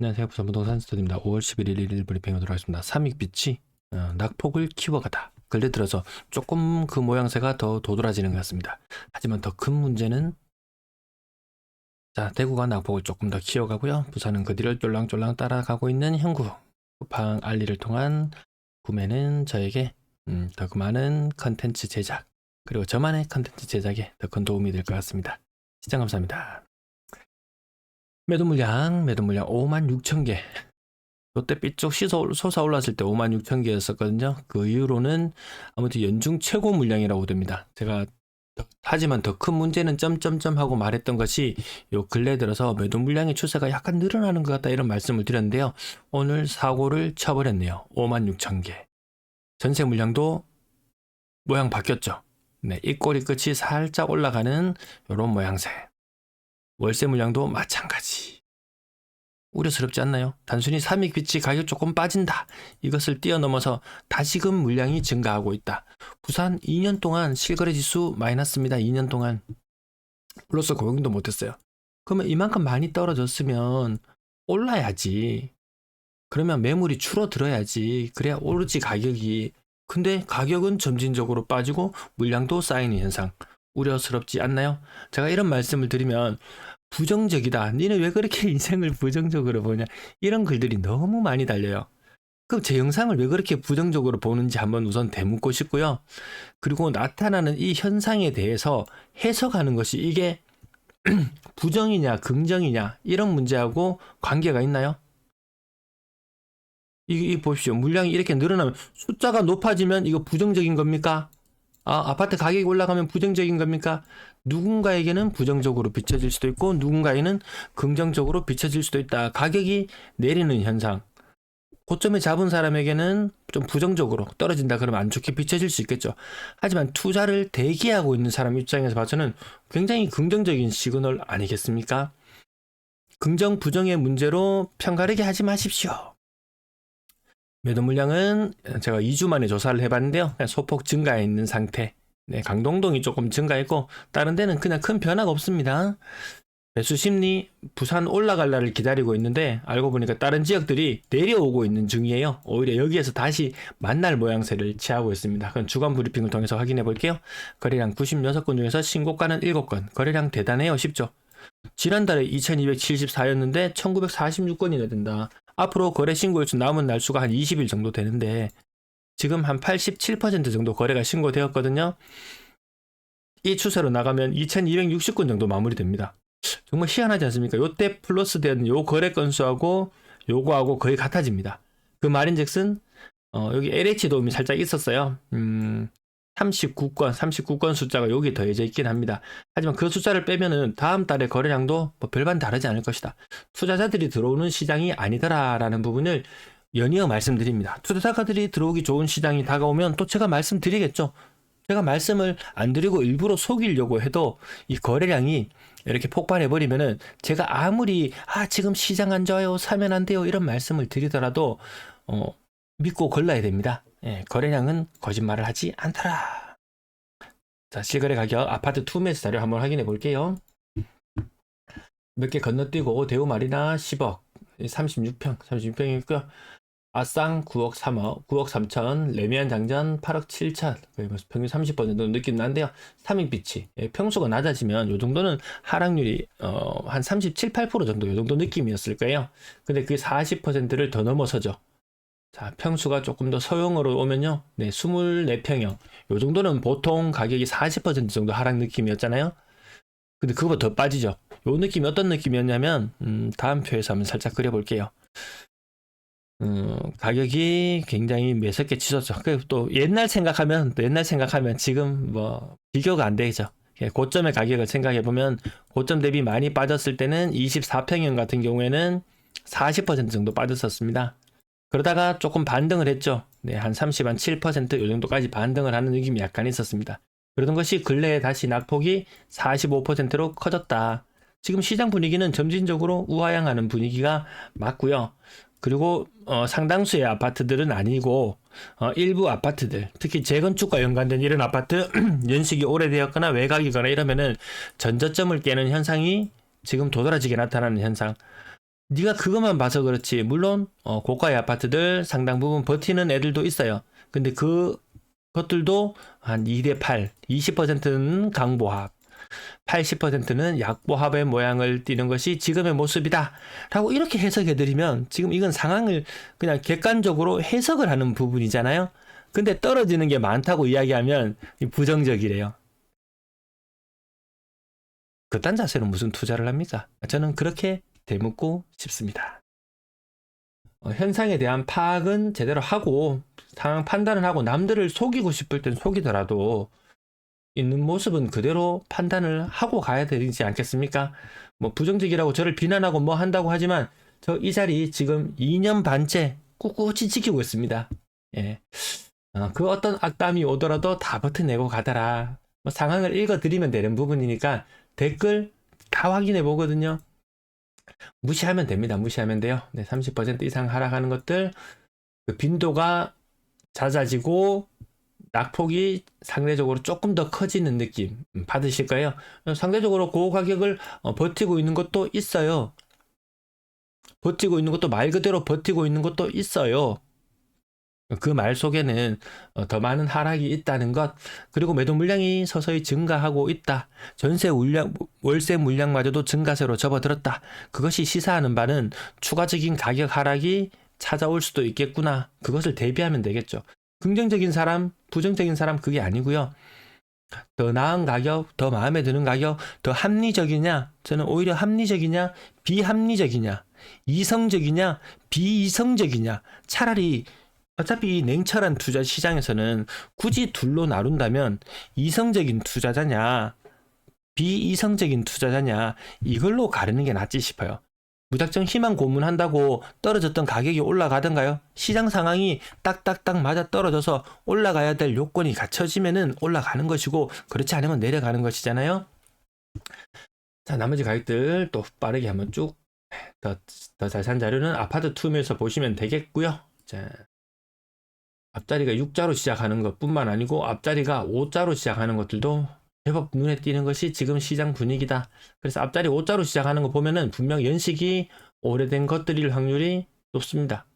안녕하세요. 부산 부동산 스터디입니다. 5월 11일 일일 브리핑을 들어가겠습니다. 삼익빛이 어, 낙폭을 키워가다. 근래 들어서 조금 그 모양새가 더 도드라지는 것 같습니다. 하지만 더 큰 문제는 자 대구가 낙폭을 조금 더 키워가고요. 부산은 그 뒤를 쫄랑쫄랑 따라가고 있는 형구. 쿠팡 알리를 통한 구매는 저에게 음, 더 많은 컨텐츠 제작 그리고 저만의 컨텐츠 제작에 더 큰 도움이 될 것 같습니다. 시청 감사합니다. 매도 물량, 매도 물량 5만 6천 개. 롯데 삐쪽 씻어 솟아 올랐을 때 5만 6천 개였었거든요. 그 이후로는 아무튼 연중 최고 물량이라고 됩니다. 제가 더- 하지만 더 큰 문제는 점점점 하고 말했던 것이 요 근래 들어서 매도 물량의 추세가 약간 늘어나는 것 같다 이런 말씀을 드렸는데요. 오늘 사고를 쳐버렸네요. 5만 6천 개. 전세 물량도 모양 바뀌었죠. 네, 이 꼬리 끝이 살짝 올라가는 요런 모양새. 월세 물량도 마찬가지. 우려스럽지 않나요? 단순히 삼익빛이 가격 조금 빠진다. 이것을 뛰어넘어서 다시금 물량이 증가하고 있다. 부산 2년 동안 실거래 지수 마이너스입니다. 2년 동안. 플러스 고용도 못했어요. 그러면 이만큼 많이 떨어졌으면 올라야지. 그러면 매물이 줄어들어야지. 그래야 오르지 가격이. 근데 가격은 점진적으로 빠지고 물량도 쌓이는 현상. 우려스럽지 않나요? 제가 이런 말씀을 드리면 부정적이다. 니네 왜 그렇게 인생을 부정적으로 보냐. 이런 글들이 너무 많이 달려요. 그럼 제 영상을 왜 그렇게 부정적으로 보는지 한번 우선 되묻고 싶고요. 그리고 나타나는 이 현상에 대해서 해석하는 것이 이게 부정이냐, 긍정이냐, 이런 문제하고 관계가 있나요? 이, 이 보십시오. 물량이 이렇게 늘어나면 숫자가 높아지면 이거 부정적인 겁니까? 아, 아파트 가격이 올라가면 부정적인 겁니까? 누군가에게는 부정적으로 비춰질 수도 있고 누군가에는 긍정적으로 비춰질 수도 있다. 가격이 내리는 현상. 고점에 잡은 사람에게는 좀 부정적으로 떨어진다 그러면 안 좋게 비춰질 수 있겠죠. 하지만 투자를 대기하고 있는 사람 입장에서 봐서는 굉장히 긍정적인 시그널 아니겠습니까? 긍정 부정의 문제로 편가르게 하지 마십시오. 매도 물량은 제가 2주 만에 조사를 해봤는데요. 소폭 증가해 있는 상태. 네, 강동동이 조금 증가했고 다른 데는 그냥 큰 변화가 없습니다. 매수 심리 부산 올라갈 날을 기다리고 있는데 알고 보니까 다른 지역들이 내려오고 있는 중이에요. 오히려 여기에서 다시 만날 모양새를 취하고 있습니다. 그럼 주간 브리핑을 통해서 확인해 볼게요. 거래량 96건 중에서 신고가는 7건. 거래량 대단해요. 쉽죠? 지난달에 2274였는데 1946건이나 된다. 앞으로 거래 신고일수 남은 날수가 한 20일 정도 되는데 지금 한 87% 정도 거래가 신고되었거든요. 이 추세로 나가면 2260건 정도 마무리됩니다. 정말 희한하지 않습니까? 요때 플러스 된 요 거래 건수하고 요거하고 거의 같아집니다. 그 말인즉슨 어, 여기 LH 도움이 살짝 있었어요. 음, 39건, 39건 숫자가 여기 더해져 있긴 합니다. 하지만 그 숫자를 빼면은 다음 달에 거래량도 뭐 별반 다르지 않을 것이다. 투자자들이 들어오는 시장이 아니더라라는 부분을 연이어 말씀드립니다. 투자자들이 들어오기 좋은 시장이 다가오면 또 제가 말씀드리겠죠. 제가 말씀을 안 드리고 일부러 속이려고 해도 이 거래량이 이렇게 폭발해 버리면은 제가 아무리 아 지금 시장 안 좋아요 사면 안 돼요 이런 말씀을 드리더라도 어 믿고 걸러야 됩니다. 예, 거래량은 거짓말을 하지 않더라. 자 실거래 가격 아파트 투매수 자료 한번 확인해 볼게요. 몇 개 건너뛰고 대우 마리나 10억 36평 36평이고요. 아쌍 9억 3억, 9억 3천, 레미안 장전 8억 7천, 거의 뭐 평균 30% 정도 느낌 나는데요. 삼익빛이 예, 평수가 낮아지면 요 정도는 하락률이 어, 한 37, 8% 정도 요 정도 느낌이었을 거예요. 근데 그게 40%를 더 넘어서죠. 자, 평수가 조금 더 소형으로 오면요. 네, 24평형. 요 정도는 보통 가격이 40% 정도 하락 느낌이었잖아요. 근데 그거보다 더 빠지죠. 요 느낌이 어떤 느낌이었냐면, 음, 다음 표에서 한번 살짝 그려볼게요. 음, 가격이 굉장히 매섭게 치솟죠. 그또 옛날 생각하면, 또 옛날 생각하면 지금 뭐, 비교가 안 되죠. 예, 고점의 가격을 생각해 보면, 고점 대비 많이 빠졌을 때는 24평형 같은 경우에는 40% 정도 빠졌었습니다. 그러다가 조금 반등을 했죠. 네, 한 30, 한 7%요 정도까지 반등을 하는 느낌이 약간 있었습니다. 그러던 것이 근래에 다시 낙폭이 45%로 커졌다. 지금 시장 분위기는 점진적으로 우하향하는 분위기가 맞고요. 그리고 어, 상당수의 아파트들은 아니고 어, 일부 아파트들, 특히 재건축과 연관된 이런 아파트 연식이 오래되었거나 외곽이거나 이러면은 전저점을 깨는 현상이 지금 도드라지게 나타나는 현상. 네가 그것만 봐서 그렇지. 물론 어, 고가의 아파트들 상당 부분 버티는 애들도 있어요. 근데 그 것들도 한 2대 8, 20%는 강보합, 80%는 약보합의 모양을 띠는 것이 지금의 모습이다. 라고 이렇게 해석해드리면 지금 이건 상황을 그냥 객관적으로 해석을 하는 부분이잖아요. 근데 떨어지는 게 많다고 이야기하면 부정적이래요. 그딴 자세로 무슨 투자를 합니까? 저는 그렇게 되묻고 싶습니다. 어, 현상에 대한 파악은 제대로 하고 상황 판단을 하고 남들을 속이고 싶을 땐 속이더라도 있는 모습은 그대로 판단을 하고 가야 되지 않겠습니까? 뭐 부정적이라고 저를 비난하고 뭐 한다고 하지만 저 이 자리 지금 2년 반째 꿋꿋이 지키고 있습니다. 예. 어, 그 어떤 악담이 오더라도 다 버텨내고 가더라. 뭐 상황을 읽어드리면 되는 부분이니까 댓글 다 확인해 보거든요. 무시하면 됩니다. 무시하면 돼요. 네, 30% 이상 하락하는 것들 그 빈도가 잦아지고 낙폭이 상대적으로 조금 더 커지는 느낌 음, 받으실 거예요. 상대적으로 그 가격을 어, 버티고 있는 것도 있어요. 버티고 있는 것도 말 그대로 버티고 있는 것도 있어요. 그 말 속에는 어, 더 많은 하락이 있다는 것, 그리고 매도 물량이 서서히 증가하고 있다. 전세 물량, 월세 물량마저도 증가세로 접어들었다. 그것이 시사하는 바는 추가적인 가격 하락이 찾아올 수도 있겠구나. 그것을 대비하면 되겠죠. 긍정적인 사람, 부정적인 사람 그게 아니고요. 더 나은 가격, 더 마음에 드는 가격, 더 합리적이냐? 저는 오히려 합리적이냐, 비합리적이냐, 이성적이냐, 비이성적이냐. 차라리 어차피 이 냉철한 투자 시장에서는 굳이 둘로 나눈다면 이성적인 투자자냐, 비이성적인 투자자냐, 이걸로 가르는 게 낫지 싶어요. 무작정 희망 고문한다고 떨어졌던 가격이 올라가던가요? 시장 상황이 딱딱딱 맞아 떨어져서 올라가야 될 요건이 갖춰지면은 올라가는 것이고 그렇지 않으면 내려가는 것이잖아요. 자 나머지 가격들 또 빠르게 한번 쭉 더더잘산 자료는 아파트 투명에서 보시면 되겠고요. 자 앞자리가 6자로 시작하는 것뿐만 아니고 앞자리가 5자로 시작하는 것들도 제법 눈에 띄는 것이 지금 시장 분위기다. 그래서 앞자리 5자로 시작하는 거 보면은 분명 연식이 오래된 것들일 확률이 높습니다.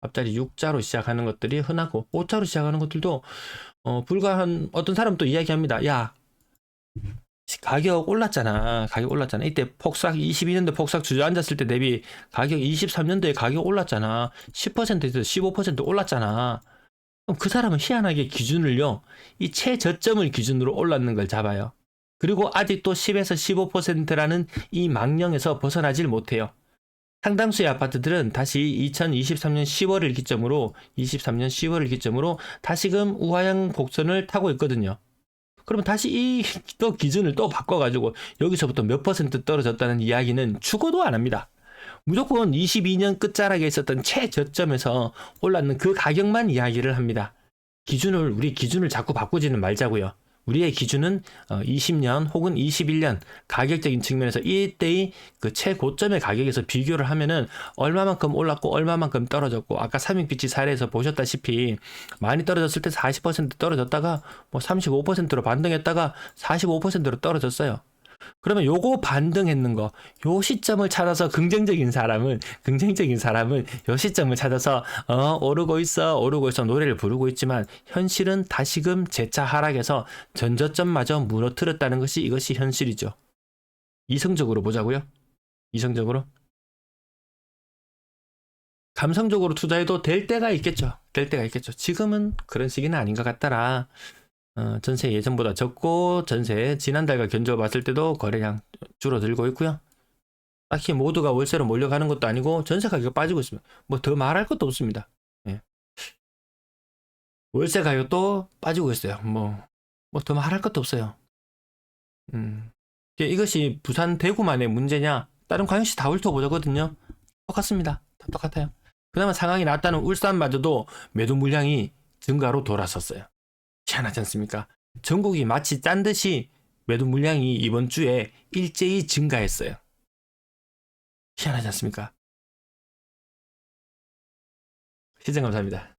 앞자리 6자로 시작하는 것들이 흔하고 5자로 시작하는 것들도 어, 불과 한 어떤 사람 또 이야기합니다. 야 가격 올랐잖아. 가격 올랐잖아. 이때 폭삭 22년도 폭삭 주저앉았을 때 대비 가격 23년도에 가격 올랐잖아. 10%에서 15% 올랐잖아. 그럼 그 사람은 희한하게 기준을요, 이 최저점을 기준으로 올랐는 걸 잡아요. 그리고 아직도 10에서 15%라는 이 망령에서 벗어나질 못해요. 상당수의 아파트들은 다시 2023년 10월을 기점으로, 23년 10월을 기점으로 다시금 우하향 곡선을 타고 있거든요. 그러면 다시 이 또 기준을 또 바꿔가지고 여기서부터 몇 퍼센트 떨어졌다는 이야기는 죽어도 안 합니다. 무조건 22년 끝자락에 있었던 최저점에서 올랐는 그 가격만 이야기를 합니다. 기준을 우리 기준을 자꾸 바꾸지는 말자고요. 우리의 기준은 20년 혹은 21년 가격적인 측면에서 이때의 그 최고점의 가격에서 비교를 하면은 얼마만큼 올랐고 얼마만큼 떨어졌고 아까 삼익빛이 사례에서 보셨다시피 많이 떨어졌을 때 40% 떨어졌다가 뭐 35%로 반등했다가 45%로 떨어졌어요. 그러면 요거 반등했는 거, 요 시점을 찾아서 긍정적인 사람은, 긍정적인 사람은 요 시점을 찾아서, 어, 오르고 있어, 오르고 있어 노래를 부르고 있지만, 현실은 다시금 재차 하락해서 전저점마저 무너뜨렸다는 것이 이것이 현실이죠. 이성적으로 보자고요? 이성적으로? 감성적으로 투자해도 될 때가 있겠죠. 될 때가 있겠죠. 지금은 그런 시기는 아닌 것 같더라. 어, 전세 예전보다 적고 전세 지난달과 견적 봤을 때도 거래량 줄어들고 있고요. 딱히 모두가 월세로 몰려가는 것도 아니고 전세 가격 빠지고 있습니다. 뭐 더 말할 것도 없습니다. 예. 월세 가격도 빠지고 있어요. 뭐 뭐 더 말할 것도 없어요. 음. 이것이 부산 대구만의 문제냐? 다른 광역시 다 훑어보자거든요. 똑같습니다. 다 똑같아요. 그나마 상황이 낫다는 울산마저도 매도 물량이 증가로 돌아섰어요. 희한하지 않습니까? 전국이 마치 짠 듯이 매도 물량이 이번 주에 일제히 증가했어요. 희한하지 않습니까? 시청 감사합니다.